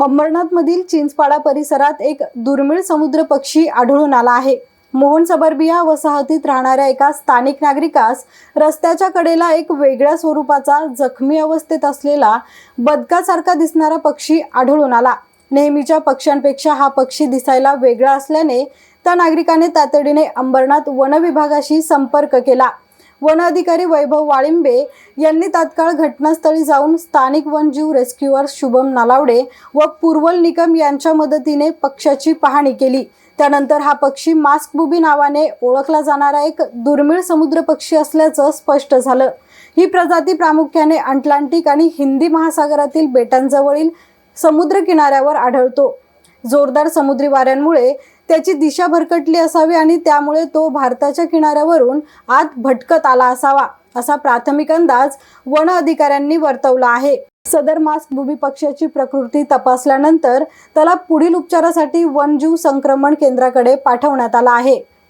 अंबरनाथमधील चिंचपाडा परिसरात एक दुर्मिळ समुद्र पक्षी आढळून आला आहे. मोहन सबर्बिया वसाहतीत राहणाऱ्या एका स्थानिक नागरिकास रस्त्याच्या कडेला एक वेगळ्या स्वरूपाचा जखमी अवस्थेत असलेला बदकासारखा दिसणारा पक्षी आढळून आला. नेहमीच्या पक्ष्यांपेक्षा हा पक्षी दिसायला वेगळा असल्याने त्या नागरिकाने तातडीने अंबरनाथ वन विभागाशी संपर्क केला. वन अधिकारी वैभव वाळिंबे यांनी तात्काळ घटनास्थळी जाऊन स्थानिक वनजीव रेस्क्युअर शुभम नालावडे व पूर्वल निकम यांच्या मदतीने पक्ष्याची पाहणी केली. त्यानंतर हा पक्षी मास्क बुबी नावाने ओळखला जाणारा एक दुर्मिळ समुद्र पक्षी असल्याचं स्पष्ट झालं. ही प्रजाती प्रामुख्याने अटलांटिक आणि हिंदी महासागरातील बेटांजवळील समुद्र किनाऱ्यावर आढळतो. जोरदार समुद्री वाऱ्यांमुळे त्याची दिशा भरकटली असावी आणि त्यामुळे तो भारताच्या किनाऱ्यावरून आत भटकत आला असावा असा प्राथमिक अंदाज वन अधिकाऱ्यांनी वर्तवला आहे. सदर मास्क भूमी पक्ष्याची प्रकृती तपासल्यानंतर त्याला पुढील उपचारासाठी वनजीव संक्रमण केंद्राकडे पाठवण्यात आला आहे.